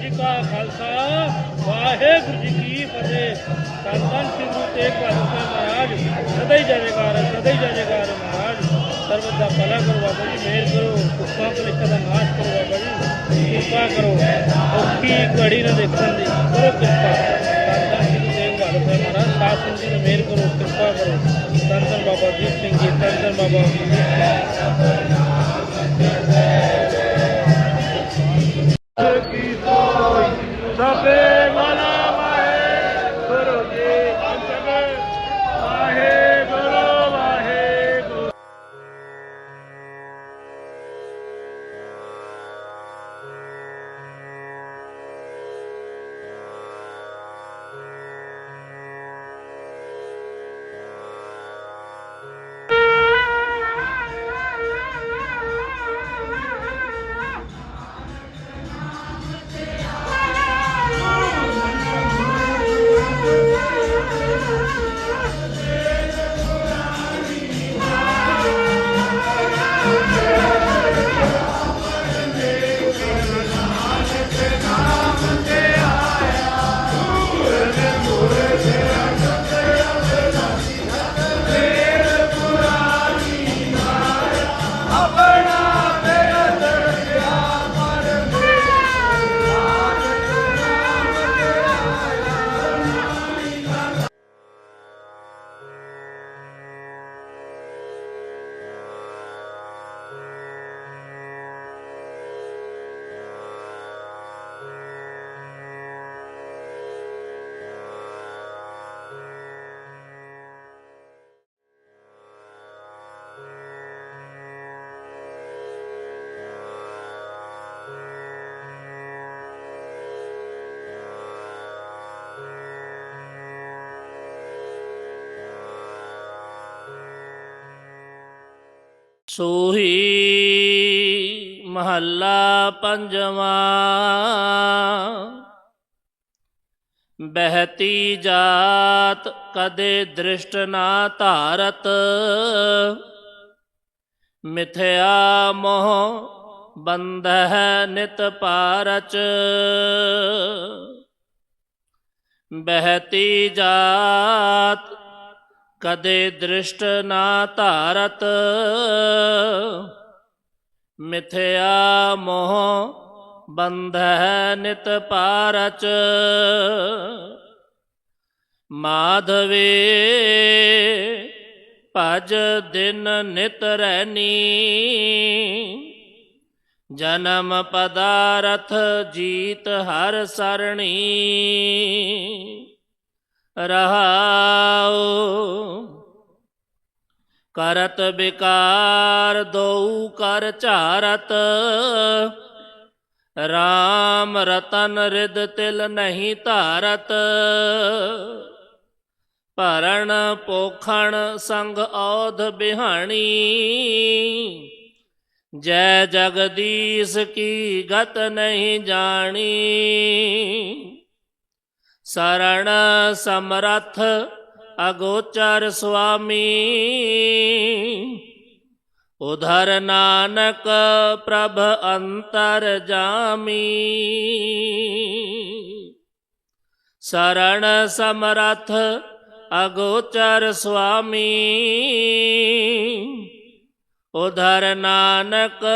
ਜੀ ਕਾ ਖਾਲਸਾ, ਵਾਹਿਗੁਰੂ ਜੀ ਕੀ ਫਤਿਹ। ਧੰਨ ਧੰਨ ਸ੍ਰੀ ਗੁਰੂ ਤੇਗ ਬਹਾਦਰ ਮਹਾਰਾਜ, ਸਦਾ ਹੀ ਜੈਕਾਰ ਸਦਾ ਹੀ ਜੈਕਾਰ ਮਹਾਰਾਜ। ਸਰਬਤ ਦਾ ਭਲਾ ਕਰੋ ਬਾਬਾ ਜੀ ਮਿਹਰ ਕਰੋ ਕੁੱਖਾਂ ਕਲਿਸ਼ਟਾਂ ਦਾ ਨਾਸ਼ ਕਰੋ ਬਾਬਾ ਜੀ, ਕਿਰਪਾ ਕਰੋ। ਔਖੀ ਘੜੀ ਨਾ ਦੇਖਣ ਦੀ, ਕਰੋ ਕਿਰਪਾ। ਧੰਨ ਧੰਨ ਸ੍ਰੀ ਗੁਰੂ ਤੇਗ ਬਹਾਦਰ ਮਹਾਰਾਜ, ਸਾਧ ਸੰਗਤ ਨੂੰ ਮਿਹਰ ਕਰੋ, ਕਿਰਪਾ ਕਰੋ। ਧੰਨ ਧੰਨ ਬਾਬਾ ਦੀਪ ਸਿੰਘ ਜੀ ਧੰਨ ਧੰਨ ਬਾਬਾ Jose ਸੋਹੀ ਮਹੱਲਾ ਪੰਜਵਾਂ। ਬਹਿਤੀ ਜਾਤ ਕਦੇ ਦ੍ਰਿਸ਼ਟ ਨਾ ਧਾਰਤ। ਮਿਥਿਆ ਮੋਹ ਬੰਧਹ ਨਿਤ ਪਾਰਚ। ਬਹਿਤੀ ਜਾਤ ਕਦੇ ਦ੍ਰਿਸ਼ਟ ਨਾ ਧਾਰਤ, ਮਿਥਿਆ ਮੋਹ ਬੰਧੈ ਨਿਤ ਪਾਰਚ। ਮਾਧਵੇ, ਭਜ ਦਿਨ ਨਿਤ ਰਹਿਨੀ ਜਨਮ ਪਦਾਰਥ ਜੀਤ ਹਰ ਸਰਣੀ। ਰਹਾਉ ਕਰਤ ਬਿਕਾਰ ਦਉ ਕਰ ਝਾਰਤ। RAM ਰਤਨ ਰਿਦ ਤਿਲ ਨਹੀਂ ਧਾਰਤ। ਭਰਣ ਪੋਖਣ ਸੰਗ ਔਧ ਬਿਹਾਣੀ। ਜੈ ਜਗਦੀਸ਼ ਕੀ ਗਤ ਨਹੀਂ ਜਾਣੀ। ਸਰਣ ਸਮਰਥ ਅਗੋਚਰ ਸੁਆਮੀ। ਉਧਰ ਨਾਨਕ ਪ੍ਰਭ ਅੰਤਰ ਜਾਮੀ। ਸਰਣ ਸਮਰਥ ਅਗੋਚਰ ਸੁਆਮੀ। ਉਧਰ ਨਾਨਕ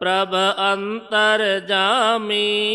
ਪ੍ਰਭ ਅੰਤਰ ਜਾਮੀ।